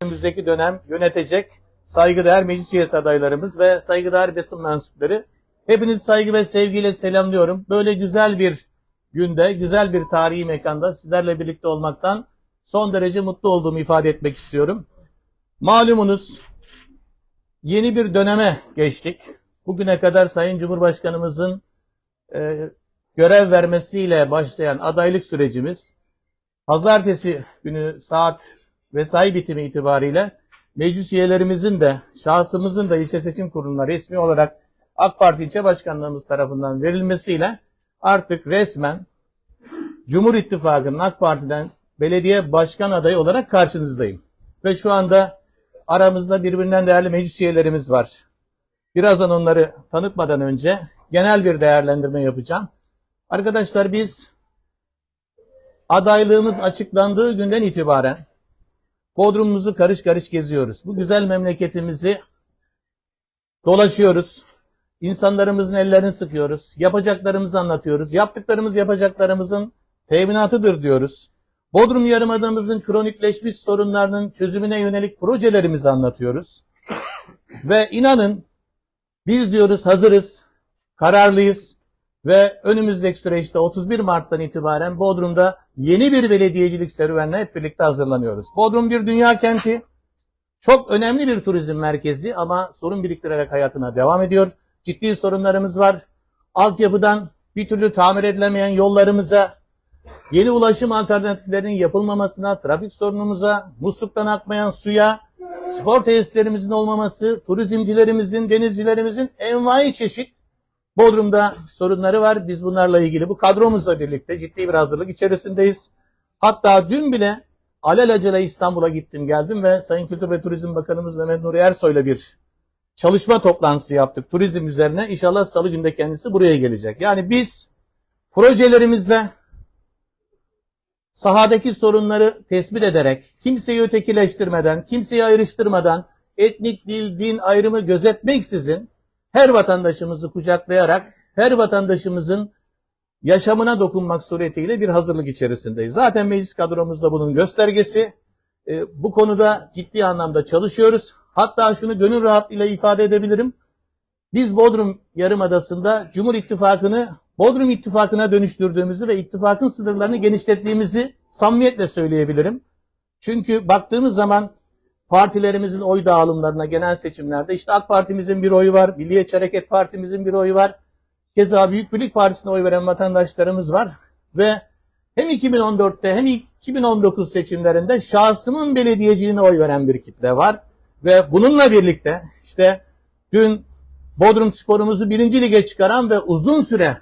önümüzdeki dönem yönetecek saygıdeğer meclis üyesi adaylarımız ve saygıdeğer basın mensupları. Hepinizi saygı ve sevgiyle selamlıyorum. Böyle güzel bir günde, güzel bir tarihi mekanda sizlerle birlikte olmaktan son derece mutlu olduğumu ifade etmek istiyorum. Malumunuz yeni bir döneme geçtik. Bugüne kadar Sayın Cumhurbaşkanımızın e, görev vermesiyle başlayan adaylık sürecimiz pazartesi günü saat vesai bitimi itibariyle meclis üyelerimizin de şahsımızın da ilçe seçim kuruluna resmi olarak AK Parti ilçe başkanlığımız tarafından verilmesiyle artık resmen Cumhur İttifakı'nın AK Parti'den belediye başkan adayı olarak karşınızdayım. Ve şu anda aramızda birbirinden değerli meclis üyelerimiz var. Birazdan onları tanıtmadan önce genel bir değerlendirme yapacağım. Arkadaşlar biz adaylığımız açıklandığı günden itibaren Bodrumumuzu karış karış geziyoruz. Bu güzel memleketimizi dolaşıyoruz. İnsanlarımızın ellerini sıkıyoruz. Yapacaklarımızı anlatıyoruz. Yaptıklarımız yapacaklarımızın teminatıdır diyoruz. Bodrum Yarımadamızın kronikleşmiş sorunlarının çözümüne yönelik projelerimizi anlatıyoruz. Ve inanın biz diyoruz hazırız, kararlıyız ve önümüzdeki süreçte 31 Mart'tan itibaren Bodrum'da yeni bir belediyecilik serüvenine hep birlikte hazırlanıyoruz. Bodrum bir dünya kenti, çok önemli bir turizm merkezi ama sorun biriktirerek hayatına devam ediyor. Ciddi sorunlarımız var. Altyapıdan bir türlü tamir edilemeyen yollarımıza, yeni ulaşım alternatiflerinin yapılmamasına, trafik sorunumuza, musluktan akmayan suya, spor tesislerimizin olmaması, turizmcilerimizin, denizcilerimizin envai çeşit Bodrum'da sorunları var. Biz bunlarla ilgili bu kadromuzla birlikte ciddi bir hazırlık içerisindeyiz. Hatta dün bile alelacele İstanbul'a gittim geldim ve Sayın Kültür ve Turizm Bakanımız Mehmet Nuri Ersoy'la bir çalışma toplantısı yaptık turizm üzerine. İnşallah salı günde kendisi buraya gelecek. Yani biz projelerimizle sahadaki sorunları tespit ederek, kimseyi ötekileştirmeden, kimseyi ayrıştırmadan, etnik, dil, din ayrımı gözetmeksizin her vatandaşımızı kucaklayarak her vatandaşımızın yaşamına dokunmak suretiyle bir hazırlık içerisindeyiz. Zaten meclis kadromuzda bunun göstergesi. E, bu konuda ciddi anlamda çalışıyoruz. Hatta şunu gönül rahatlığıyla ifade edebilirim. Biz Bodrum Yarımadası'nda Cumhur İttifakı'nı Bodrum İttifakı'na dönüştürdüğümüzü ve ittifakın sınırlarını genişlettiğimizi samimiyetle söyleyebilirim. Çünkü baktığımız zaman partilerimizin oy dağılımlarına genel seçimlerde işte AK Parti'mizin bir oyu var, Milliyetçi Hareket Parti'mizin bir oyu var. Keza Büyük Birlik Partisi'ne oy veren vatandaşlarımız var ve hem 2014'te hem 2019 seçimlerinde şahsımın belediyeciliğine oy veren bir kitle var. Ve bununla birlikte işte dün Bodrum sporumuzu birinci lige çıkaran ve uzun süre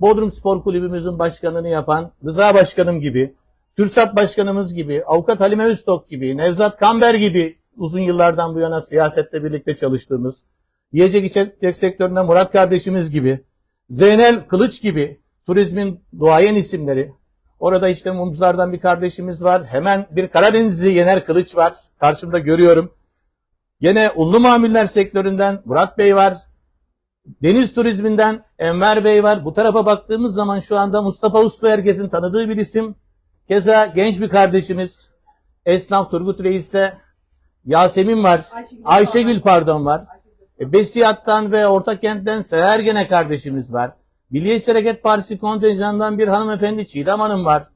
Bodrum Spor Kulübümüzün başkanını yapan Rıza Başkanım gibi, Türsat Başkanımız gibi, Avukat Halime Öztok gibi, Nevzat Kamber gibi uzun yıllardan bu yana siyasette birlikte çalıştığımız, yiyecek içecek sektöründe Murat kardeşimiz gibi, Zeynel Kılıç gibi turizmin duayen isimleri, orada işte mumculardan bir kardeşimiz var, hemen bir Karadenizli Yener Kılıç var, karşımda görüyorum. Yine unlu mamuller sektöründen Murat Bey var. Deniz turizminden Enver Bey var. Bu tarafa baktığımız zaman şu anda Mustafa Uslu herkesin tanıdığı bir isim. Keza genç bir kardeşimiz esnaf Turgut Reis'te Yasemin var. Ayşegül, Ayşegül pardon var. E, Besiyat'tan ve Ortakent'ten Seher gene kardeşimiz var. Milliyetçi Hareket Partisi kontenjanından bir hanımefendi Çiğdem Hanım var.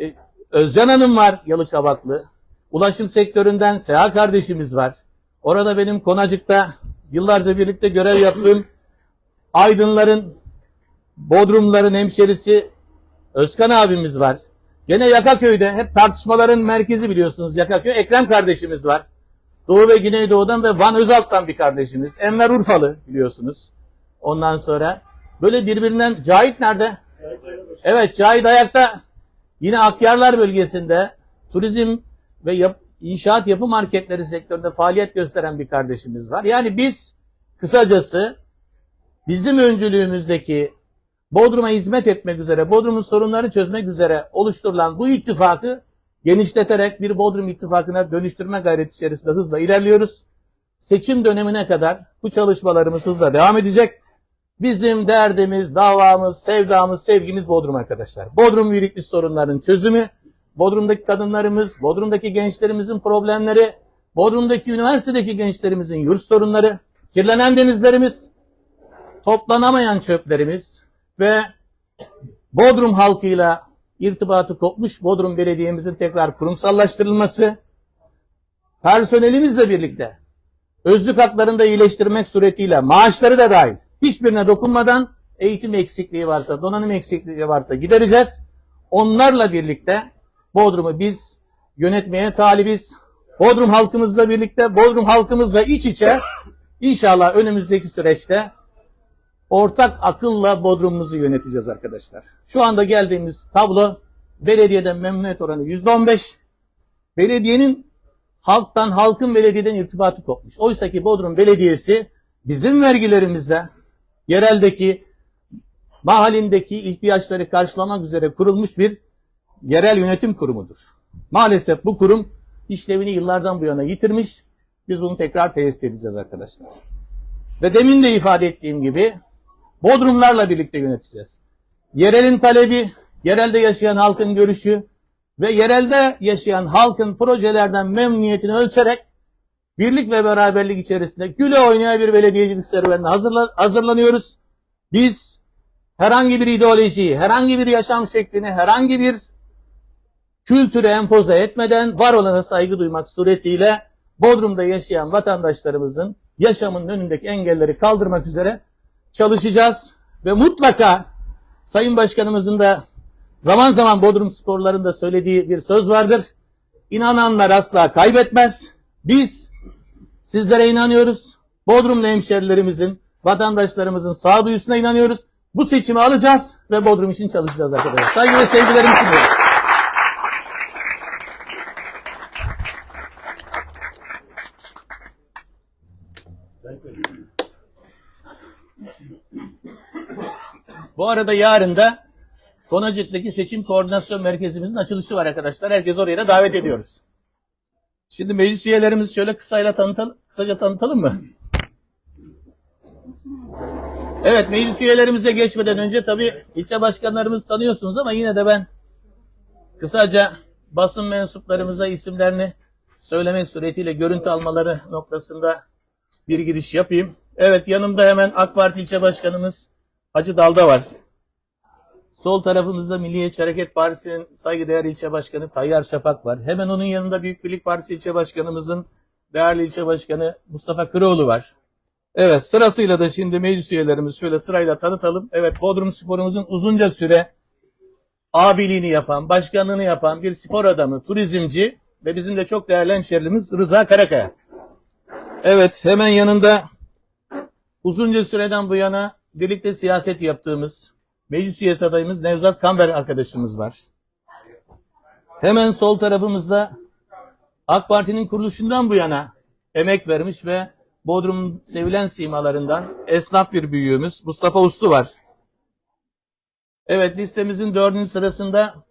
E, Özcan Hanım var Yalıkavaklı. Ulaşım sektöründen Seha kardeşimiz var. Orada benim Konacık'ta yıllarca birlikte görev yaptığım Aydınların, Bodrumların hemşerisi Özkan abimiz var. Gene Yakaköy'de hep tartışmaların merkezi biliyorsunuz Yakaköy. Ekrem kardeşimiz var. Doğu ve Güneydoğu'dan ve Van Özalp'tan bir kardeşimiz. Enver Urfalı biliyorsunuz. Ondan sonra böyle birbirinden Cahit nerede? Evet Cahit Ayak'ta yine Akyarlar bölgesinde turizm ve yap, inşaat yapı marketleri sektöründe faaliyet gösteren bir kardeşimiz var. Yani biz kısacası bizim öncülüğümüzdeki Bodrum'a hizmet etmek üzere, Bodrum'un sorunlarını çözmek üzere oluşturulan bu ittifakı genişleterek bir Bodrum ittifakına dönüştürme gayreti içerisinde hızla ilerliyoruz. Seçim dönemine kadar bu çalışmalarımız hızla devam edecek. Bizim derdimiz, davamız, sevdamız, sevgimiz Bodrum arkadaşlar. Bodrum yürekli sorunların çözümü, Bodrum'daki kadınlarımız, Bodrum'daki gençlerimizin problemleri Bodrum'daki üniversitedeki gençlerimizin yurt sorunları, kirlenen denizlerimiz, toplanamayan çöplerimiz ve Bodrum halkıyla irtibatı kopmuş Bodrum Belediye'mizin tekrar kurumsallaştırılması, personelimizle birlikte özlük haklarını da iyileştirmek suretiyle maaşları da dahil hiçbirine dokunmadan eğitim eksikliği varsa, donanım eksikliği varsa gidereceğiz. Onlarla birlikte Bodrum'u biz yönetmeye talibiz. Bodrum halkımızla birlikte, Bodrum halkımızla iç içe inşallah önümüzdeki süreçte ortak akılla Bodrum'umuzu yöneteceğiz arkadaşlar. Şu anda geldiğimiz tablo belediyeden memnuniyet oranı %15. Belediyenin halktan, halkın belediyeden irtibatı kopmuş. Oysa ki Bodrum Belediyesi bizim vergilerimizle yereldeki, mahallindeki ihtiyaçları karşılamak üzere kurulmuş bir yerel yönetim kurumudur. Maalesef bu kurum işlevini yıllardan bu yana yitirmiş. Biz bunu tekrar tesis edeceğiz arkadaşlar. Ve demin de ifade ettiğim gibi Bodrumlarla birlikte yöneteceğiz. Yerelin talebi, yerelde yaşayan halkın görüşü ve yerelde yaşayan halkın projelerden memnuniyetini ölçerek birlik ve beraberlik içerisinde güle oynaya bir belediyecilik serüvenine hazırla- hazırlanıyoruz. Biz herhangi bir ideolojiyi, herhangi bir yaşam şeklini, herhangi bir kültürü empoze etmeden var olana saygı duymak suretiyle Bodrum'da yaşayan vatandaşlarımızın yaşamının önündeki engelleri kaldırmak üzere çalışacağız ve mutlaka Sayın Başkanımızın da zaman zaman Bodrum sporlarında söylediği bir söz vardır. İnananlar asla kaybetmez. Biz sizlere inanıyoruz. Bodrumlu hemşerilerimizin, vatandaşlarımızın sağduyusuna inanıyoruz. Bu seçimi alacağız ve Bodrum için çalışacağız arkadaşlar. Saygı ve sevgilerimi sunuyorum. Bu arada yarın da Konacık'taki seçim koordinasyon merkezimizin açılışı var arkadaşlar. Herkes oraya da davet ediyoruz. Şimdi meclis üyelerimizi şöyle kısayla tanıtalım, kısaca tanıtalım mı? Evet meclis üyelerimize geçmeden önce tabii ilçe başkanlarımızı tanıyorsunuz ama yine de ben kısaca basın mensuplarımıza isimlerini söylemek suretiyle görüntü almaları noktasında bir giriş yapayım. Evet yanımda hemen AK Parti ilçe başkanımız Hacı Dalda var. Sol tarafımızda Milliyetçi Hareket Partisi'nin saygıdeğer ilçe başkanı Tayyar Şafak var. Hemen onun yanında Büyük Birlik Partisi ilçe başkanımızın değerli ilçe başkanı Mustafa Kıroğlu var. Evet sırasıyla da şimdi meclis üyelerimiz şöyle sırayla tanıtalım. Evet Bodrum sporumuzun uzunca süre abiliğini yapan, başkanlığını yapan bir spor adamı, turizmci ve bizim de çok değerli hemşehrimiz Rıza Karakaya. Evet hemen yanında uzunca süreden bu yana birlikte siyaset yaptığımız meclis üyesi adayımız Nevzat Kamber arkadaşımız var. Hemen sol tarafımızda AK Parti'nin kuruluşundan bu yana emek vermiş ve Bodrum'un sevilen simalarından esnaf bir büyüğümüz Mustafa Uslu var. Evet listemizin dördüncü sırasında